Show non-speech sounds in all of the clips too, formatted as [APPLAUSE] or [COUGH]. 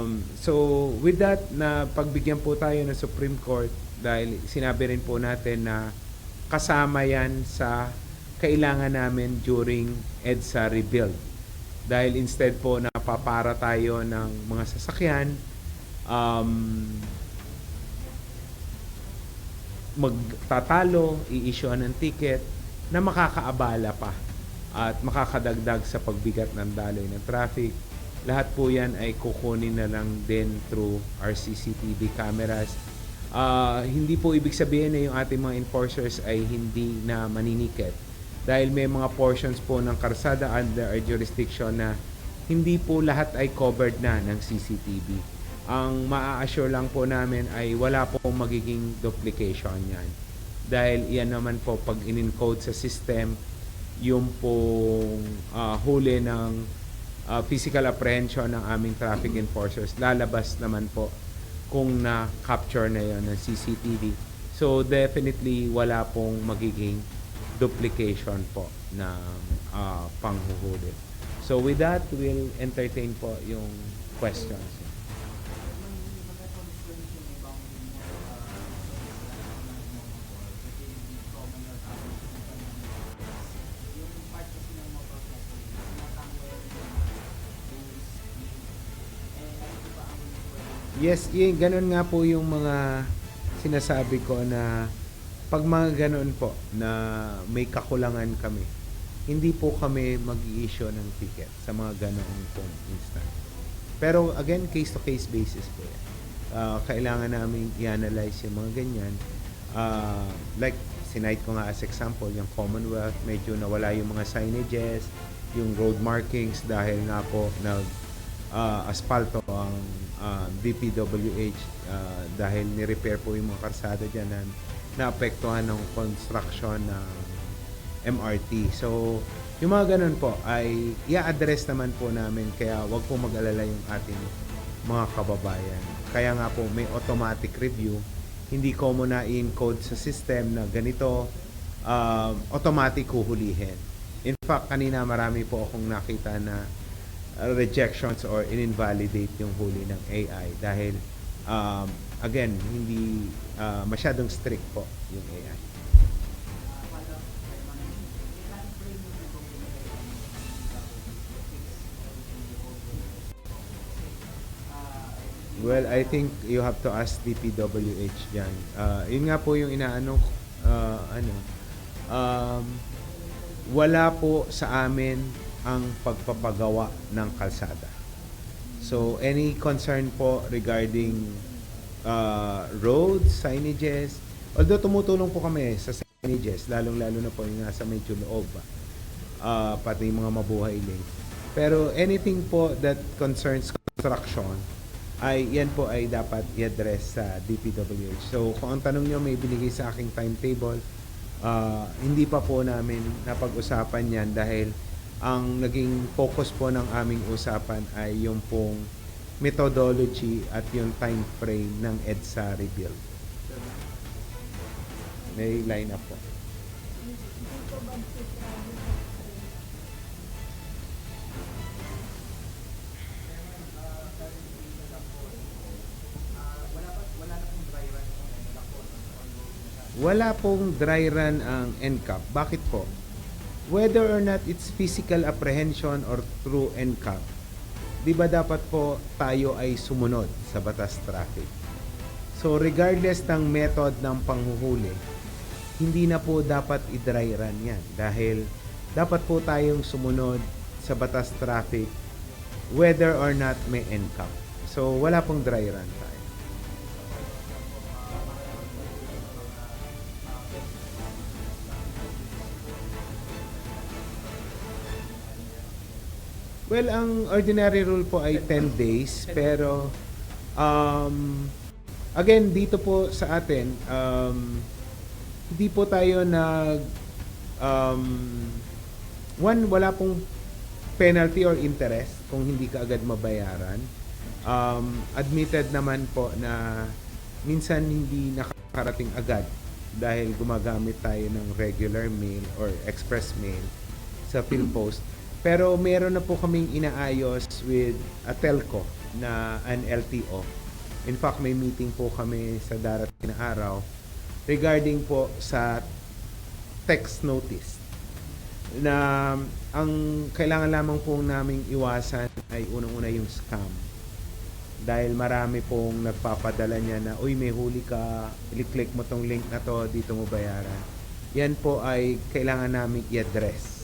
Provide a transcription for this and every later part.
Um, so with that na pagbigyan po tayo ng Supreme Court dahil sinabi rin po natin na kasama yan sa kailangan namin during EDSA rebuild. Dahil instead po na papara tayo ng mga sasakyan, um, magtatalo, i-issue ng ticket na makakaabala pa at makakadagdag sa pagbigat ng daloy ng traffic. Lahat po yan ay kukunin na lang din through our CCTV cameras. Ah, hindi po ibig sabihin na yung ating mga enforcers ay hindi na maniniket. Dahil may mga portions po ng karsada under our jurisdiction na hindi po lahat ay covered na ng CCTV. Ang maa-assure lang po namin ay wala pong magiging duplication yan. Dahil iyan naman po pag in-encode sa system, yung pong ah, huli ng ah, physical apprehension ng aming traffic enforcers, lalabas naman po kung na-capture na yon ng CCTV. So definitely wala pong magiging duplication po ng ah, panghuhuli. So with that, we'll entertain po yung questions. Yes, yun, ganun nga po yung mga sinasabi ko na pag mga ganun po na may kakulangan kami, hindi po kami mag issue ng ticket sa mga ganun pong instance. Pero again, case-to-case basis po yan. Ah, kailangan namin i-analyze yung mga ganyan. Ah, like, sinight ko nga as example, yung Commonwealth, medyo nawala yung mga signages, yung road markings dahil nga po nag ah, asfalto ang ah, DPWH ah, dahil ni-repair po yung mga karsada dyan na naapektuhan ng construction ng MRT. So, yung mga ganun po ay i-address naman po namin kaya wag po mag-alala yung ating mga kababayan. Kaya nga po may automatic review. Hindi ko mo na i-encode sa system na ganito um, automatic huhulihin. In fact, kanina marami po akong nakita na uh, rejections or in-invalidate yung huli ng AI dahil um, again, hindi uh, masyadong strict po yung AI. Well, I think you have to ask DPWH dyan. Uh, yun nga po yung inaano, uh, ano, um, wala po sa amin ang pagpapagawa ng kalsada. So, any concern po regarding uh, roads, signages, although tumutulong po kami sa signages, lalong-lalo na po yung nasa medyo loob, uh, pati yung mga mabuhay lane. Pero anything po that concerns construction, ay yan po ay dapat i-address sa DPWH. So kung ang tanong nyo may binigay sa aking timetable, ah, hindi pa po namin napag-usapan yan dahil ang naging focus po ng aming usapan ay yung pong methodology at yung time frame ng EDSA rebuild. May line up po. Wala pong dry run ang NCAP. Bakit po? Whether or not it's physical apprehension or through NCAP, di ba dapat po tayo ay sumunod sa batas traffic? So regardless ng method ng panghuhuli, hindi na po dapat i-dry run yan dahil dapat po tayong sumunod sa batas traffic whether or not may NCAP. So wala pong dry run tayo. Well, ang ordinary rule po ay 10 days, pero um, again, dito po sa atin, um, hindi po tayo nag um, one, wala pong penalty or interest kung hindi ka agad mabayaran. Um, admitted naman po na minsan hindi nakakarating agad dahil gumagamit tayo ng regular mail or express mail sa PhilPost. Pero meron na po kaming inaayos with a telco na an LTO. In fact, may meeting po kami sa darating na araw regarding po sa text notice na ang kailangan lamang po naming iwasan ay unang-una yung scam. Dahil marami pong nagpapadala niya na, uy, may huli ka, i-click mo tong link na to, dito mo bayaran. Yan po ay kailangan naming i-address.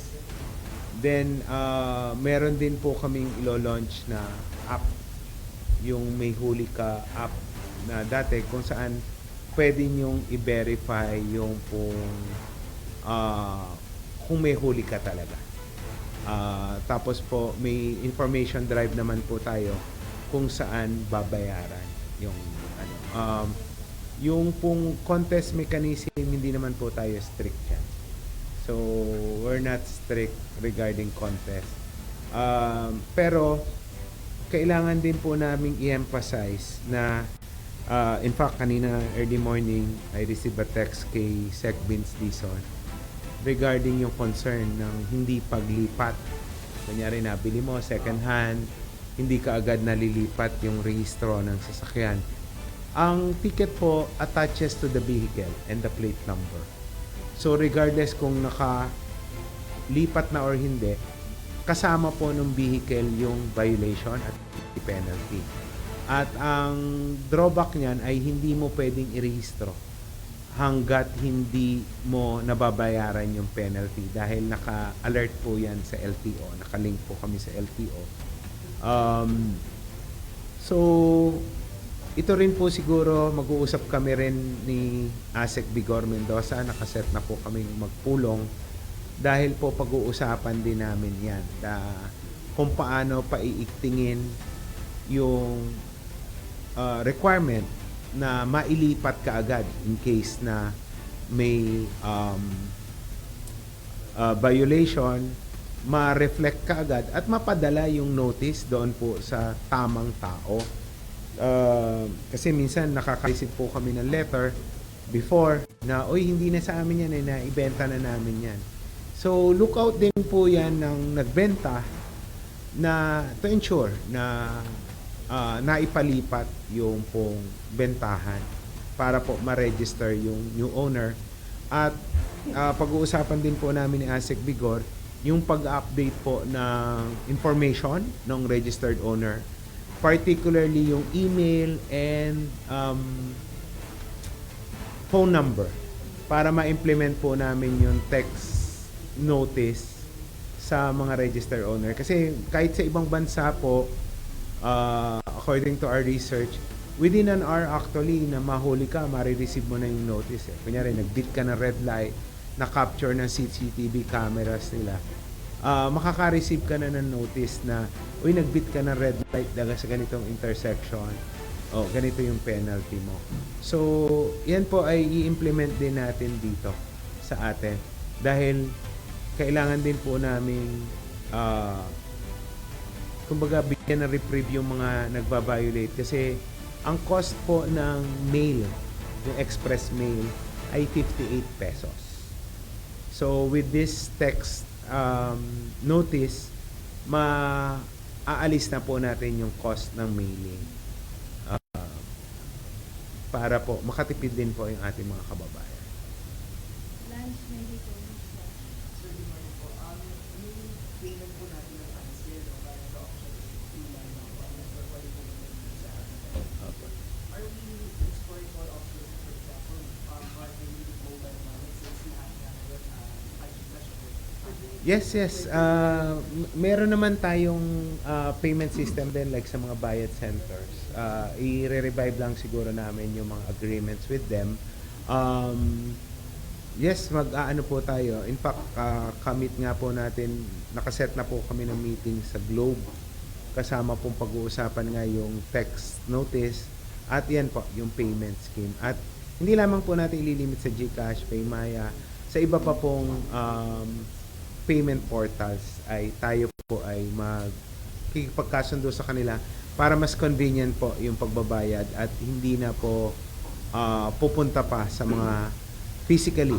Then, uh, meron din po kaming ilo-launch na app. Yung may huli ka app na dati kung saan pwede nyong i-verify yung pong ah, kung may huli ka talaga. Ah, tapos po, may information drive naman po tayo kung saan babayaran yung ano. Um, yung pong contest mechanism, hindi naman po tayo strict yan. So, we're not strict regarding contest. Um, pero, kailangan din po naming i-emphasize na uh, in fact, kanina early morning, I received a text kay Sec Vince Dizon regarding yung concern ng hindi paglipat. Kunyari, nabili mo second hand, hindi ka agad nalilipat yung rehistro ng sasakyan. Ang ticket po attaches to the vehicle and the plate number. So regardless kung nakalipat na or hindi, kasama po ng vehicle yung violation at penalty. At ang drawback niyan ay hindi mo pwedeng irehistro hanggat hindi mo nababayaran yung penalty dahil naka-alert po yan sa LTO. Nakalink po kami sa LTO. Um, so, ito rin po siguro mag-uusap kami rin ni Asek Bigor Mendoza. Nakaset na po kaming magpulong dahil po pag-uusapan din namin yan na kung paano paiiktingin yung uh, requirement na mailipat ka agad in case na may um, uh, violation ma-reflect ka agad at mapadala yung notice doon po sa tamang tao. Uh, kasi minsan nakaka-receive po kami ng letter before na, oy hindi na sa amin yan, eh, na ibenta na namin yan. So, look out din po yan ng nagbenta na to ensure na uh, naipalipat yung pong bentahan para po ma-register yung new owner. At uh, pag-uusapan din po namin ni Asik Bigor yung pag-update po ng information ng registered owner particularly yung email and um, phone number para ma-implement po namin yung text notice sa mga registered owner. Kasi kahit sa ibang bansa po, uh, according to our research, within an hour actually na mahuli ka, marireceive mo na yung notice. Eh. Kunyari, nag-beat ka ng red light, na-capture ng CCTV cameras nila, uh, makaka-receive ka na ng notice na, uy, nag-beat ka ng red light daga sa ganitong intersection. O, ganito yung penalty mo. So, yan po ay i-implement din natin dito sa atin. Dahil, kailangan din po namin uh, kumbaga bigyan ng reprieve yung mga nagba-violate kasi ang cost po ng mail, yung express mail ay 58 pesos. So with this text um, notice, maaalis na po natin yung cost ng mailing. Uh, para po makatipid din po yung ating mga kababayan. Lunch maybe po. Sir, di ba po, um, yung payment po natin ng cancel, no, para sa option is ilan, no, um, for quality payment sa Opo. Are we exploring more options, for example, um, are we using mobile money since we have na ngayon, uh, I think Yes, yes. Uh, meron naman tayong uh, payment system din like sa mga bayad centers. Uh, i-revive lang siguro namin yung mga agreements with them. Um, yes, mag-aano po tayo. In fact, uh, commit nga po natin, nakaset na po kami ng meeting sa Globe. Kasama pong pag-uusapan nga yung text notice at yan po, yung payment scheme. At hindi lamang po natin ililimit sa GCash, Paymaya, sa iba pa pong um, payment portals ay tayo po ay magkikipagkasundo sa kanila para mas convenient po yung pagbabayad at hindi na po ah, pupunta pa sa mga physically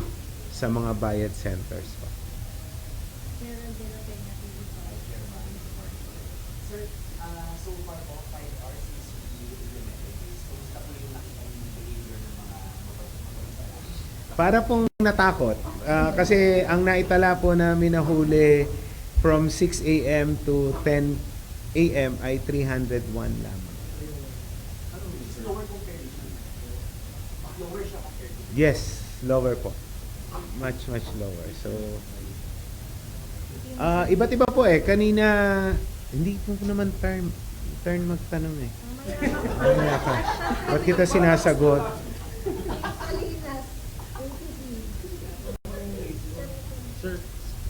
sa mga bayad centers po. Meron din na penalty Sir, ah, so far po, 5 hours since we implemented this. Kumusta po yung nakita yung behavior ng mga motor- motorista? Para pong natakot. Ah, kasi ang naitala po namin na huli from 6 a.m. to 10 a.m. ay 301 lamang. Ano, Yes, lower po. Much, much lower. So, ah iba't iba po eh. Kanina, hindi po naman turn, turn magtanong eh. Mamaya ka. Ba't kita sinasagot? Sir,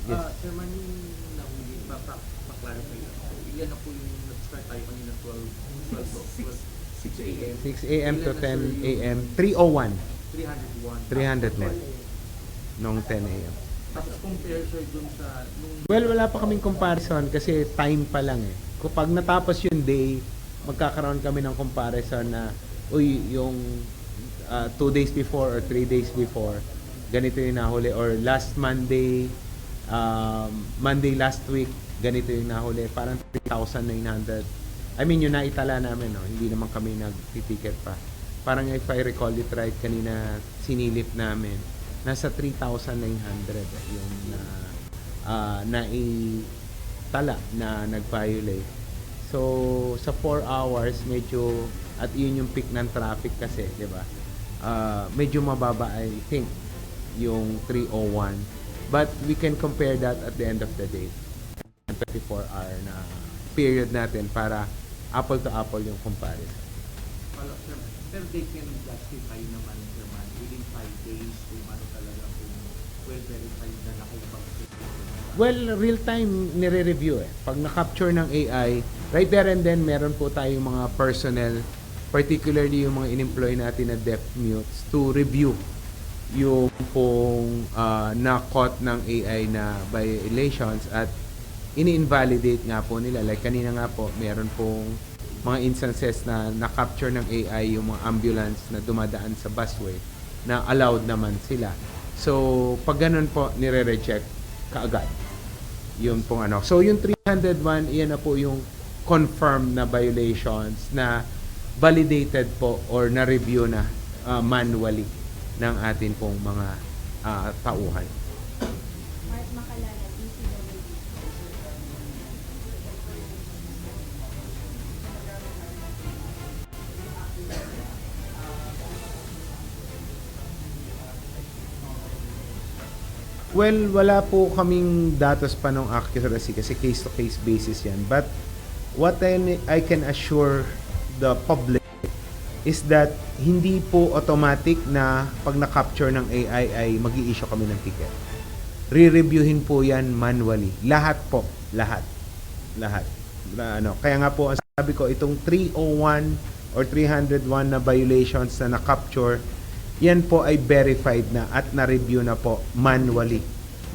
Yes. ah, sir, man yung nahuli, pa, pa, pa-clarify lang. Ilan na po yung nag-start tayo kanina 12, 12, po, 12, 6 a.m. 6 a.m. to Ilan na, sir, 10 yung a.m. 301. 301. 301. Nung 10 a.m. Tapos compare, sir, dun sa, nung, Well, wala pa kaming comparison kasi time pa lang eh. Kapag natapos yung day, magkakaroon kami ng comparison na, uy, yung uh, two days before or three days before, ganito yung nahuli. Or last Monday, um, Monday last week, ganito yung nahuli. Parang 3,900. I mean, yung naitala namin, no? hindi naman kami nag-ticket pa. Parang if I recall it right, kanina sinilip namin, nasa 3,900 yung na uh, naitala na nag-violate. So, sa 4 hours, medyo, at yun yung peak ng traffic kasi, di ba? Ah, medyo mababa, I think, yung 301. But we can compare that at the end of the day. 24 hour na period natin para apple to apple yung comparison. wala, sir, pero they can justify naman, sir, man, within 5 days kung ano talaga kung well-verified na nakubang Well, real time nire-review eh. Pag na-capture ng AI, right there and then meron po tayong mga personnel, particularly yung mga in-employ natin na deaf mutes to review yung pong uh, na-caught ng AI na violations at ini-invalidate nga po nila. Like kanina nga po, meron pong mga instances na na-capture ng AI yung mga ambulance na dumadaan sa busway na allowed naman sila. So, pag ganun po, nire-reject kaagad. Yun pong ano. So, yung 301, iyan na po yung confirmed na violations na validated po or na-review na uh, manually ng atin pong mga uh, tauhan. Mark Makalala, DCWD. Well, wala po kaming datos pa ng accuracy kasi case-to-case basis yan. But what I, I can assure the public is that hindi po automatic na pag na-capture ng AI ay mag issue kami ng ticket. Re-reviewin po yan manually. Lahat po. Lahat. Lahat. Na, ano, kaya nga po, ang sabi ko, itong 301 or 301 na violations na na-capture, yan po ay verified na at na-review na po manually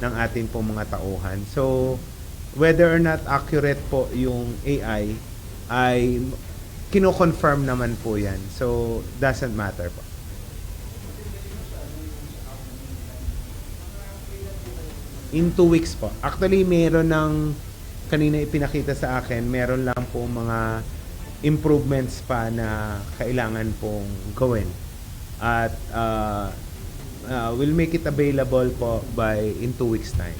ng ating po mga tauhan. So, whether or not accurate po yung AI, ay kino-confirm naman po yan. So, doesn't matter po. In two weeks po. Actually, meron ng kanina ipinakita sa akin, meron lang po mga improvements pa na kailangan pong gawin. At uh, uh, we'll make it available po by in two weeks time.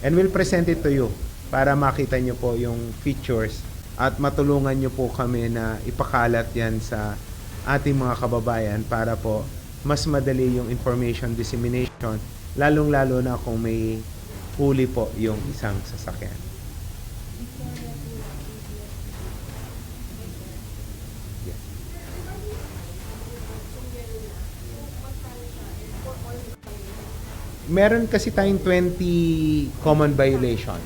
And we'll present it to you para makita nyo po yung features at matulungan nyo po kami na ipakalat yan sa ating mga kababayan para po mas madali yung information dissemination lalong-lalo na kung may huli po yung isang sasakyan. Meron kasi tayong 20 common violations.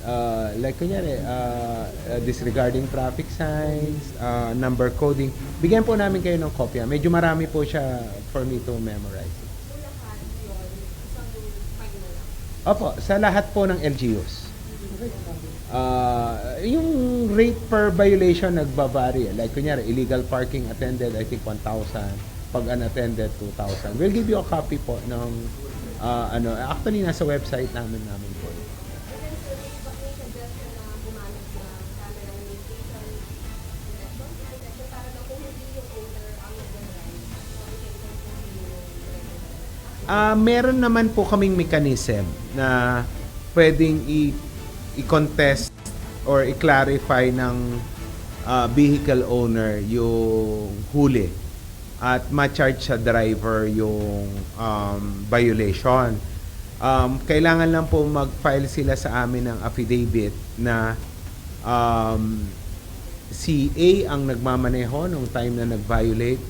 Uh, like kunyari, uh, uh, disregarding traffic signs, uh, number coding. Bigyan po namin kayo ng kopya. Medyo marami po siya for me to memorize. Opo, sa lahat po ng LGUs. Uh, yung rate per violation nagbabari. Like kunyari, illegal parking attended, I think 1,000. Pag unattended, 2,000. We'll give you a copy po ng uh, ano, actually nasa website namin namin po. Ah, meron naman po kaming mechanism na pwedeng i- i-contest or i-clarify ng ah, vehicle owner yung huli at ma-charge sa driver yung um, violation. Um, kailangan lang po mag-file sila sa amin ng affidavit na um, si A ang nagmamaneho nung time na nag-violate.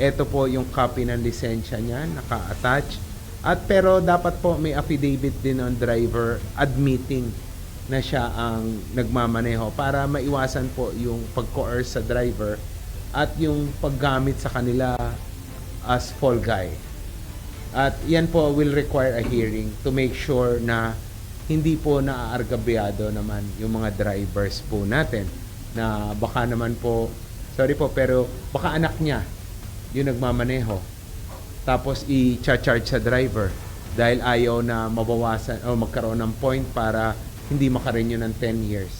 Ito po yung copy ng lisensya niya, naka-attach. At pero dapat po may affidavit din ng driver admitting na siya ang nagmamaneho para maiwasan po yung pag-coerce sa driver at yung paggamit sa kanila as fall guy. At yan po will require a hearing to make sure na hindi po naaargabyado naman yung mga drivers po natin na baka naman po, sorry po, pero baka anak niya yung nagmamaneho. Tapos i-charge sa driver dahil ayaw na mabawasan o magkaroon ng point para hindi makarenew ng 10 years.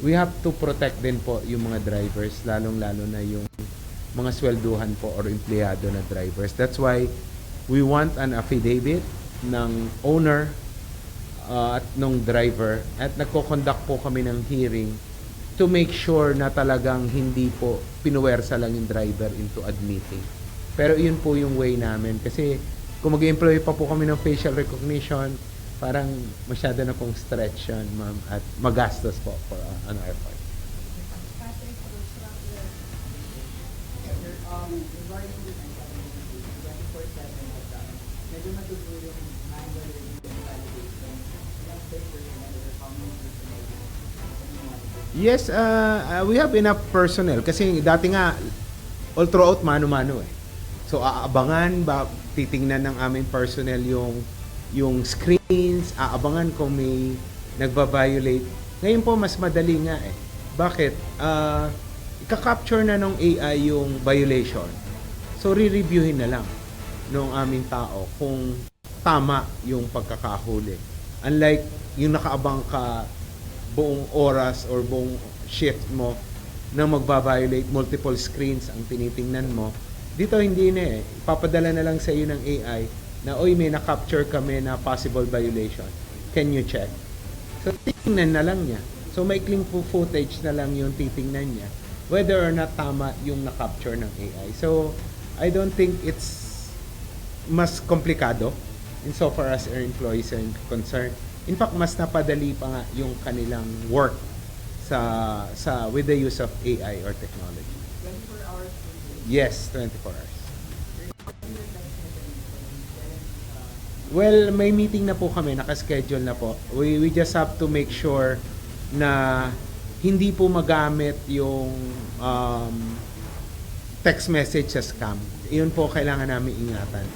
We have to protect din po yung mga drivers, lalong-lalo na yung mga swelduhan po or empleyado na drivers. That's why we want an affidavit ng owner uh, at nung driver at nagko-conduct po kami ng hearing to make sure na talagang hindi po pinuwersa lang yung driver into admitting. Pero yun po yung way namin kasi kung mag-employ pa po kami ng facial recognition, parang masyado na pong stretch yun, ma'am, at magastos po for uh, on our part. Patrick Cruz, Rockville. Yes, sir. Regarding this uncertainty, 24/7 at medyo matutuyo yung manual review and validation. Ilang steps per semester, how many personnel do you want? Yes, uh, uh, we have enough personnel kasi dati nga all throughout mano-mano eh. So aabangan ba titingnan ng aming personnel yung yung screens, aabangan kung may nagba-violate. Ngayon po mas madali nga eh. Bakit? Uh, ika-capture na ng AI yung violation. So re-reviewin na lang ng aming tao kung tama yung pagkakahuli. Unlike yung nakaabang ka buong oras or buong shift mo na magbabiolate multiple screens ang tinitingnan mo. Dito hindi na eh. Ipapadala na lang sa iyo ng AI na, oy, may na-capture kami na possible violation. Can you check? So, titingnan na lang niya. So, maikling po footage na lang yung titingnan niya whether or not tama yung na-capture ng AI. So, I don't think it's mas komplikado insofar as our employees are concerned. In fact, mas napadali pa nga yung kanilang work sa sa with the use of AI or technology. 24 hours per day. Yes, 24 hours. Well, may meeting na po kami, nakaschedule na po. We, we just have to make sure na hindi po magamit yung um, text message sa scam. Iyon po kailangan namin ingatan.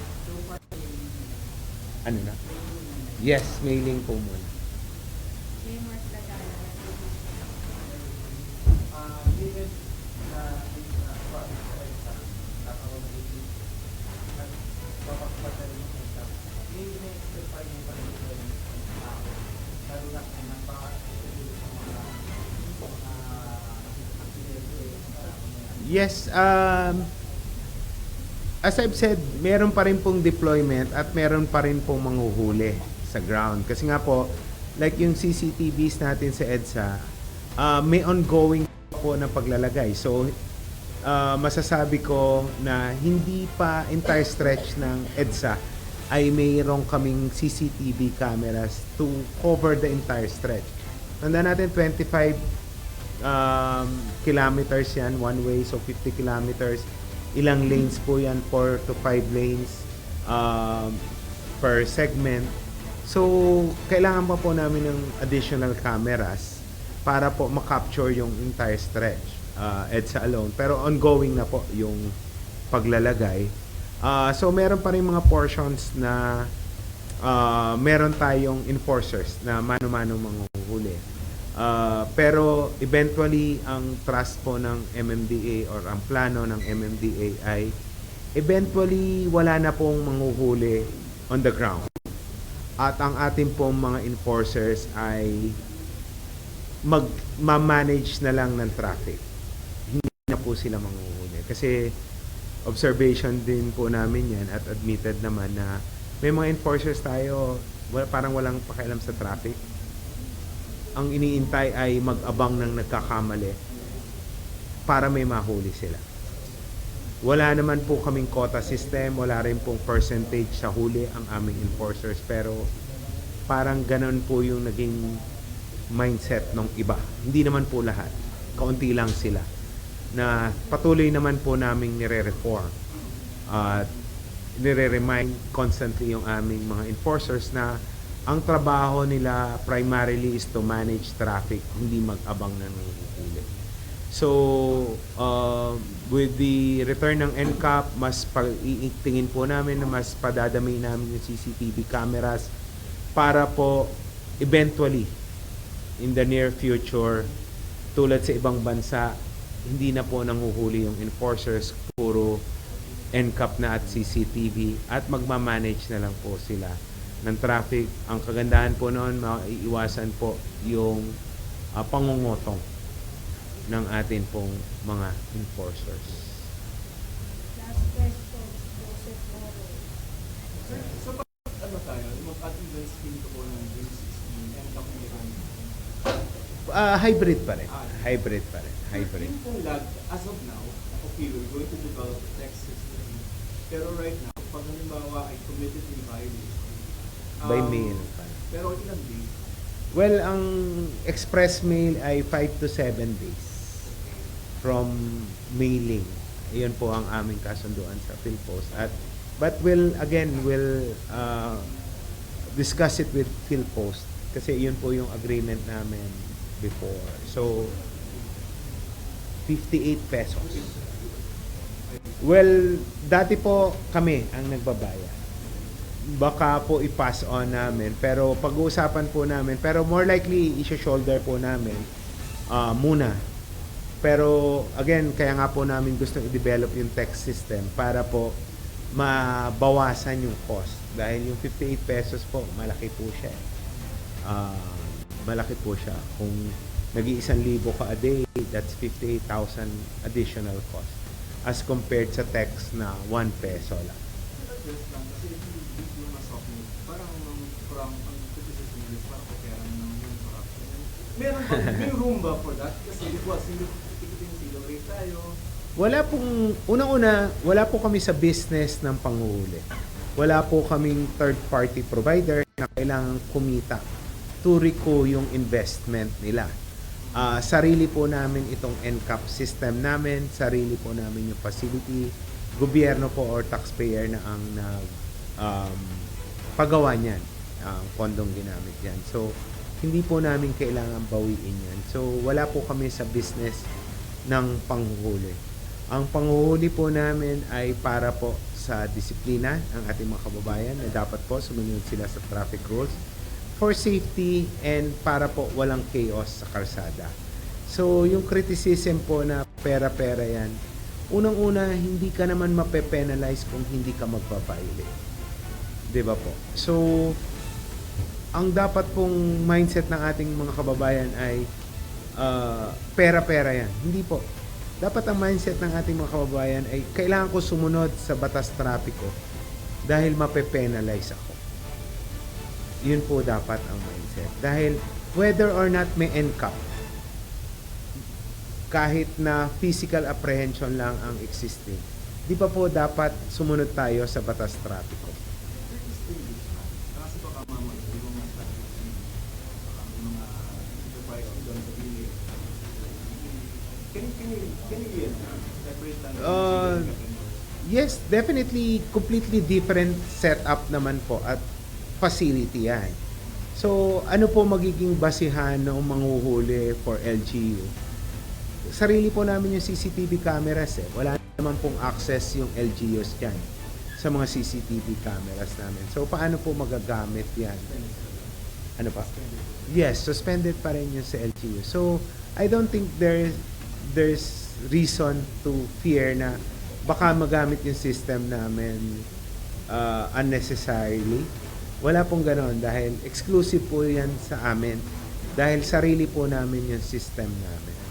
Ano na? Yes, mailing po muna. Yes, um, as I've said, meron pa rin pong deployment at meron pa rin pong manghuhuli sa ground. Kasi nga po, like yung CCTVs natin sa EDSA, uh, may ongoing po na paglalagay. So, uh, masasabi ko na hindi pa entire stretch ng EDSA ay mayroong kaming CCTV cameras to cover the entire stretch. Tanda natin 25 um, kilometers yan one way so 50 kilometers. Ilang lanes po yan 4 to 5 lanes um, per segment. So kailangan pa po namin ng additional cameras para po makapture yung entire stretch uh, EDSA alone. Pero ongoing na po yung paglalagay. Ah, so meron pa rin mga portions na ah, meron tayong enforcers na mano-mano manghuhuli Uh, pero eventually ang trust po ng MMDA or ang plano ng MMDA ay eventually wala na pong manghuhuli on the ground. At ang ating pong mga enforcers ay mag manage na lang ng traffic. Hindi na po sila manghuhuli kasi observation din po namin yan at admitted naman na May mga enforcers tayo, wala, parang walang pakialam sa traffic. Ang iniintay ay mag-abang ng nagkakamali para may mahuli sila. Wala naman po kaming quota system, wala rin pong percentage sa huli ang aming enforcers pero parang ganon po yung naging mindset ng iba. Hindi naman po lahat. Kaunti lang sila na patuloy naman po naming nire-reform at nire-remind constantly yung aming mga enforcers na ang trabaho nila primarily is to manage traffic, hindi mag-abang ng nanguhuli. So, uh, with the return ng NCAP, mas pag-itingin po namin na mas padadami namin yung CCTV cameras para po eventually in the near future tulad sa ibang bansa hindi na po nanguhuli yung enforcers puro NCAP na at CCTV at magmamanage na lang po sila ng traffic. Ang kagandahan po noon, maiiwasan po yung ah, pangungutong ng atin pong mga enforcers. Last question, Joseph Moro. Sir, so pag ano tayo, mag-advance into po ng June 16 and kapilan. Ah, hybrid pa rin. Hybrid pa rin. Hybrid. Yung pong lag, as of now, okay, we're going to develop a text system. Pero right now, pag halimbawa ay committed in violation, By um, mail. Pero ilang days? Well, ang express mail ay 5 to 7 days from mailing. Iyon po ang aming kasunduan sa PhilPost. At but will again will uh, discuss it with PhilPost kasi iyon po yung agreement namin before. So 58 pesos. Well, dati po kami ang nagbabayad baka po i-pass on namin. Pero pag-uusapan po namin, pero more likely i-shoulder po namin ah, muna. Pero again, kaya nga po namin gusto i-develop yung text system para po mabawasan yung cost. Dahil yung 58 pesos po, malaki po siya. Ah, malaki po siya. Kung nag-iisang libo ka a day, that's 58,000 additional cost as compared sa text na 1 peso lang. Just lang, kasi if you if you mas softly, parang um, from ang criticism nila, parang okay lang naman yung corruption. Meron ba, [LAUGHS] may room ba for that? Kasi it was, hindi rate tayo. Wala pong, unang-una, wala po kami sa business ng panguhuli. Wala po kaming third party provider na kailangan kumita to recoup yung investment nila. Ah, sarili po namin itong NCAP system namin, sarili po namin yung facility, gobyerno po or taxpayer na ang nag um, pagawa niyan, ang pondong ginamit yan. So, hindi po namin kailangan bawiin yan. So, wala po kami sa business ng panghuhuli. Ang panghuhuli po namin ay para po sa disiplina ng ating mga kababayan na dapat po sumunod sila sa traffic rules for safety and para po walang chaos sa kalsada. So, yung criticism po na pera-pera yan, unang-una, hindi ka naman mape-penalize kung hindi ka magpa-violate. ba po? So, ang dapat pong mindset ng ating mga kababayan ay ah, pera-pera yan. Hindi po. Dapat ang mindset ng ating mga kababayan ay kailangan ko sumunod sa batas trapiko dahil mape-penalize ako. Yun po dapat ang mindset. Dahil whether or not may NCAP, kahit na physical apprehension lang ang existing, di ba po dapat sumunod tayo sa batas trapiko? There is still this man. Kasi baka mamag, di ba mga strategy, baka may mga supervisor doon sa gilid. Can can you, can. Uh, Yes, definitely completely different setup naman po at facility yan. So, ano po magiging basihan ng manghuhuli for LGU? Sarili po namin yung CCTV cameras eh. Wala naman pong access yung LGUs dyan sa mga CCTV cameras namin. So, paano po magagamit yan? Ano pa? Yes, suspended pa rin yun sa LGU. So, I don't think there there's reason to fear na baka magamit yung system namin uh, unnecessarily. Wala pong ganon dahil exclusive po yan sa amin dahil sarili po namin yung system namin.